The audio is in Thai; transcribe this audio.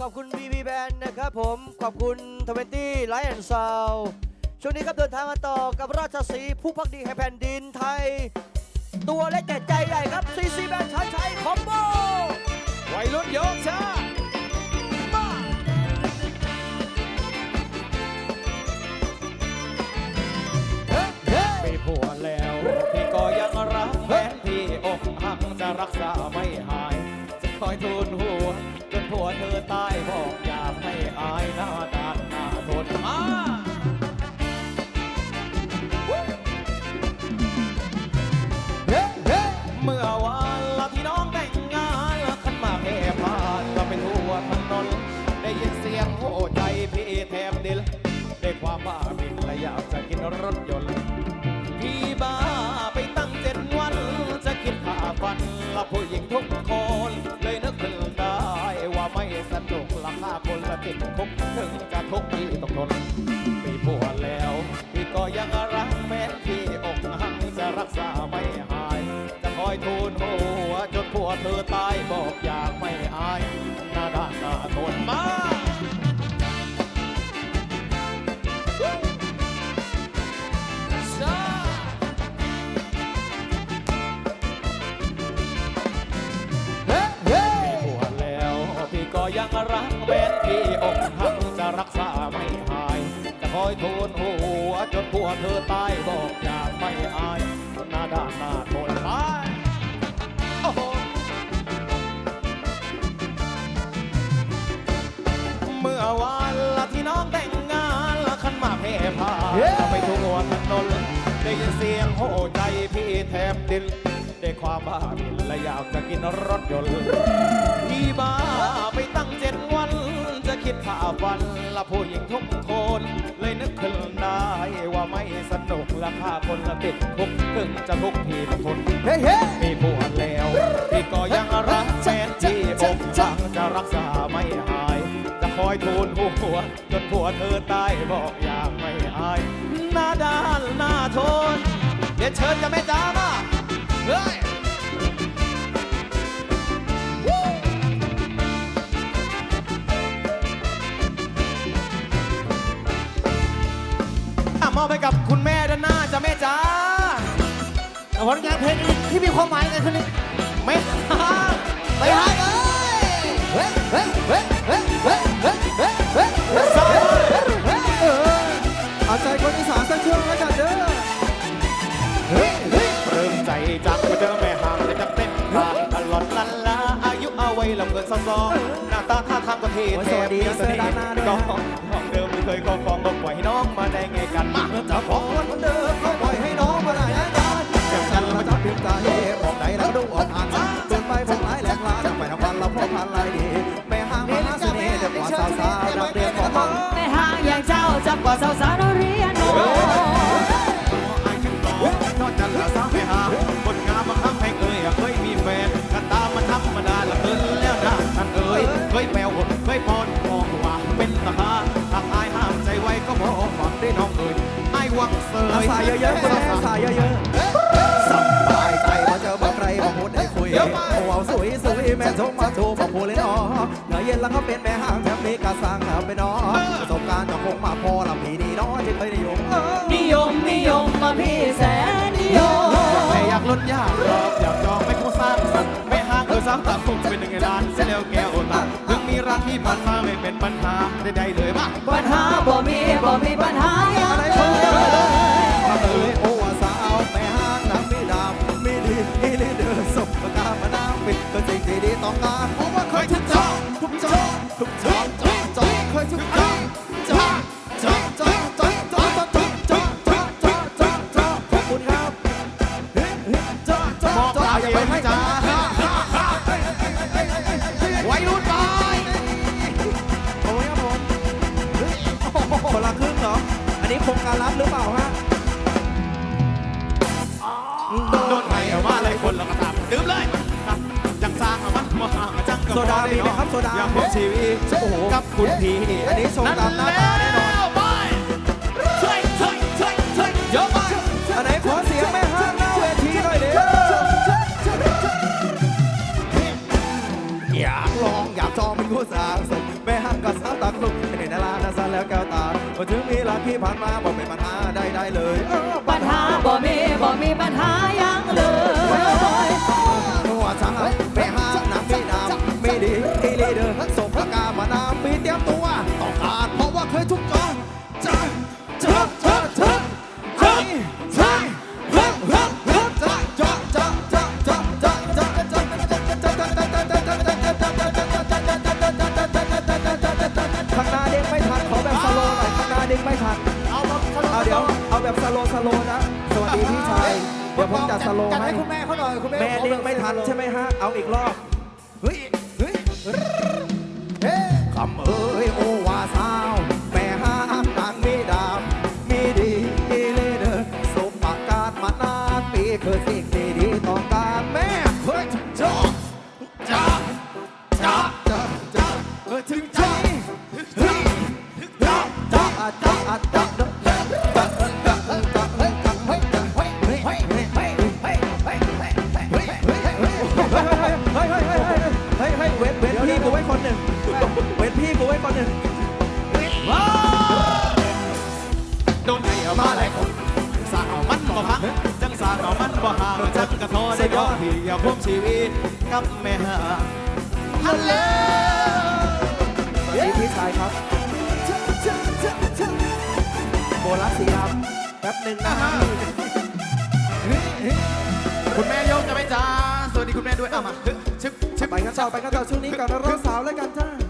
ขอบคุณ BB Band นะครับผม ขอบคุณ 20 Light and Sound ช่วงนี้ครับเดินทางมาต่อกับราชสีห์ผู้พักดีแห่งแผ่นดินไทย ตัวเล็กแต่ใจใหญ่ครับ CC Band ชันชัยคอมโบวัยรุ่นยกช้ามามีผัวแล้วพี่ก็ยังรักแฟนพี่อกหักจะรักษาไม่หาย จะคอยทูลหัว เธอตายบอกอยากให้อายหน้าด้านหน้าทนมาเมื่อวานละที่น้องแต่งงานขันมาแห่ผ่านก็ไปทั่วถนนได้ยินเสียงโหใจพี่แทบดิลได้ความบ้าบินและอยากจะกินรถยนต์พี่บ้าไปตั้งเจ็ดวันจะคิดผ่าฟันละผู้หญิงทุกคน ไม่สนุกราคาคนละติดคุกถึงจะทุกที่ต้องทนมีผัวแล้ว พี่ก็ยังรักแม้พี่อกหังจะรักษาไม่หาย จะคอยทูลหัวจนผัวเธอตายบอกอยากไม่อายหน้าด้านหน้าทนมา อกหักจะรักษาไม่หาย จะคอยทูลหัวจนผัวเธอตายบอกอยากไม่อายหน้าด้านหน้าทนไปโอ้โหเมื่อวานละที่น้องแต่งงานละขันหมากแห่ผ่านก็ไปทั่วถนนได้ยินเสียงโห่ใจพี่แทบดินได้ความบ้าบินและอยากจะกินรถยนต์พี่บ้าไาฟันละผู้หญิงทุกคน เลยนึกขึ้นได้ว่าไม่สนุกละค่าคนละติดคุกถึงจะทุกข์พี่ต้องทนเฮ้เฮ้มีผัวแล้วพี่ก็ยังรักแฟนที่อกหักจะรักษาไม่หาย จะคอยทูลหัว จนผัวเธอตายบอกอยากไม่อายหน้าด้านหน้าทนเดี๋ยวเชิญกับแม่จ้ามาเฮ้ย มอบให้กับคุณแม่ด้านหน้าจ้ะแม่จ้าผลงานเพลงนี้ที่มีความหมายในคืนนี้แม่จ้าไปหาเลยเฮ้เฮ้เฮ้เฮ้เฮ้เฮ้เฮ้เฮ้เฮ้เฮ้เอาใจคนอีสานสักช่วงแล้วกันเด้อเฮ้เฮ้เริ่มใจจักมาเจอแม่ห่างเลยจักเต้นทางตลอดลันลาอายุเอาไว้ลำเกินซองซองหน้าตาท่าทางก็เท่แถมมีเสน่ห์ก็ของ เดิมที่เคยครอบครองก็ปล่อยให้น้องมาได้ไงกันมาเมื่อวันเหมือนเดิมก็ปล่อยให้น้องมาได้นะจ๊ะอย่างนั้นมาจับพิมพ์ตาเย่ออกไหนแล้วดูออกอ่านเกินไปพงไหลายแหลกลาจะไปทำวันเราพบพันลายดีแม่ห้างมหาเสน่ห์แต่กกว่าสาวสาวดักเรียนของมันแม่ห่างอย่างเจ้าจับกว่าสาวสาวๆนักเรีย วังเสยสายเยอะๆคุณแม่สายเยอะๆสบายใจมาเจอมาใครมาพูดได้คุยโอ้เอาสวยสวยแม่ชมมาโทรมาพูดเลยเนาะเหนื่อยเย็นแล้วก็เป็นแม่ห้างแถมนี้ก็สร้างไปเนาะประสบการณ์จะคงมาพอลำพีนี่เนาะจึงเคยนิยมนิยมนิยมมาพี่แสนนิยมไม่อยากลดยากรอกอยากจองไม่คงสร้างสรรค์ไม่ห่างเออสามตาคงเป็นหนึ่งในล้านเสียแล้วแก้วตาถึงมีรักที่ผ่านมาไม่เป็นปัญหาใดๆเลยมาปัญหาบ่มีบ่มี ปนให้จ้าจ้าวัยรุ่นไปโอ้ยคนละครึ่งเหรอ อันนี้โครงการรับหรือเปล่าฮะโดนไห้เอามาเลยคนละกระตับดื่มเลยยังสร้างมันมาห่างจัง โซดามีไหมครับโซดา อยากพบชีวิตกับคุณพี่อันนี้ทรงตามหน้าตาแน่นอนแล้วไปช่วยช่วยช่วยช่วยเยอะไปอันไหนขอเสียงแม่ห้างหน้าเวทีหน่อยเด้ออยากลองอยากจองเป็นผู้สร้างสมแม่แล้วแก้วตาก็ถึงมีลาที่ผ่านมาบอกเป็นปัญหาใดๆเลยเออปัญหาบ่มีบ่มีปัญหาหยัง ลีเดอร์ส่งประกาศมาน้ำปีเตรียมตัวต้องการเพราะว่าเคยทุกจองจ้าจ้าจ้าจ้าจ้าจ้าจ้าจ้าจ้าจ้าจ้าจ้าจ้าจ้าจ้าข้างหน้าเด้งไม่ทันขอแบบสโลว์หน่อยข้างหน้าเด้งไม่ทันเอาแบบเอาเดี๋ยวเอาแบบสโลว์สโลว์นะสวัสดีพี่ชายเดี๋ยวผมจัดสโลว์จัดให้ให้คุณแม่เขาหน่อยคุณแม่แม่เด้งไม่ทันใช่ไหมฮะเอาอีกรอบเฮ้ยเฮ้ยเฮ้คำเอ้ยโอวาสาวแม่ห้ามนางมีดามมีดีเลยเด้อสมประกาศมานานปีเคือสิ่งที่ดีต้องการแม่เฮ้ยจ้าจ้าจ้าจ้าจ้าเออถึงใจถึงจ้าจ้าจ้าจ้าจ้าจ้าเฮ้ยเฮ้ยเฮ้ยเฮ้ยเฮ้ยเว้นเว้นพี่กูไว้คนหนึ่ง กูไว้คนหนึ่งโดนไห้เอามาหลายคนสาวมันบ่พังจังสาวเอามันบ่ห่างจังกระโทได้ยอมพี่อย่าพบชีวิตกับแม่หาฮัลโหลนี่พี่ชายครับโบลัสสีดำแป๊บหนึ่งนะฮะคุณแม่โยมจะไปจ้าสวัสดีคุณแม่ด้วยเอามาชึบชึบชึบไปกันต่อไปกันต่อช่วงนี้ก่อนนะร้องสาวแล้วกันจ้า